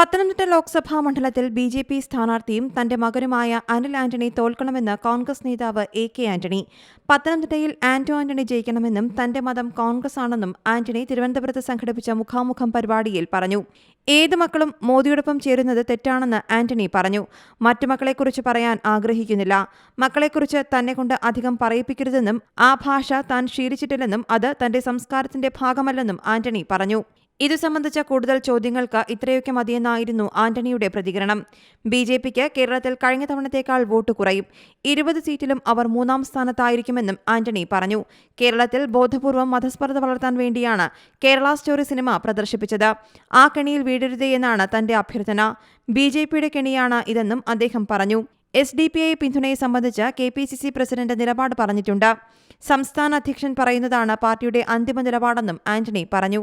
പത്തനംതിട്ട ലോക്സഭാ മണ്ഡലത്തിൽ B J P സ്ഥാനാർത്ഥിയും തന്റെ മകനുമായ അനിൽ ആന്റണി തോൽക്കണമെന്ന് കോൺഗ്രസ് നേതാവ് എ കെ ആന്റണി. പത്തനംതിട്ടയിൽ ആന്റോ ആന്റണി ജയിക്കണമെന്നും തന്റെ മതം കോൺഗ്രസ് ആണെന്നും ആന്റണി തിരുവനന്തപുരത്ത് സംഘടിപ്പിച്ച മുഖാമുഖം പരിപാടിയിൽ പറഞ്ഞു. ഏത് മക്കളും മോദിയോടൊപ്പം ചേരുന്നത് തെറ്റാണെന്ന് ആന്റണി പറഞ്ഞു. മറ്റു മക്കളെക്കുറിച്ച് പറയാൻ ആഗ്രഹിക്കുന്നില്ല. മക്കളെക്കുറിച്ച് തന്നെക്കൊണ്ട് അധികം പറയിപ്പിക്കരുതെന്നും ആ ഭാഷ താൻ ശീലിച്ചിട്ടില്ലെന്നും അത് തന്റെ സംസ്കാരത്തിന്റെ ഭാഗമല്ലെന്നും ആന്റണി പറഞ്ഞു. ഇതു സംബന്ധിച്ച കൂടുതൽ ചോദ്യങ്ങൾക്ക് ഇത്രയൊക്കെ മതിയെന്നായിരുന്നു ആന്റണിയുടെ പ്രതികരണം. ബി ജെ പിക്ക് കേരളത്തിൽ കഴിഞ്ഞ തവണത്തേക്കാൾ വോട്ട് കുറയും. ഇരുപത് സീറ്റിലും അവർ മൂന്നാം സ്ഥാനത്തായിരിക്കുമെന്നും ആന്റണി പറഞ്ഞു. കേരളത്തിൽ ബോധപൂർവം മതസ്പർദ്ധ വളർത്താൻ വേണ്ടിയാണ് കേരള സ്റ്റോറി സിനിമ പ്രദർശിപ്പിച്ചത്. ആ കെണിയിൽ വീഴരുതേ എന്നാണ് തന്റെ അഭ്യർത്ഥന. ബി ജെ പിയുടെ കെണിയാണ് ഇതെന്നും അദ്ദേഹം പറഞ്ഞു. എസ് ഡി പി ഐ പിന്തുണയെ സംബന്ധിച്ച് K P C C president നിലപാട് പറഞ്ഞിട്ടുണ്ട്. സംസ്ഥാന അധ്യക്ഷൻ പറയുന്നതാണ് പാർട്ടിയുടെ അന്തിമ നിലപാടെന്നും ആന്റണി പറഞ്ഞു.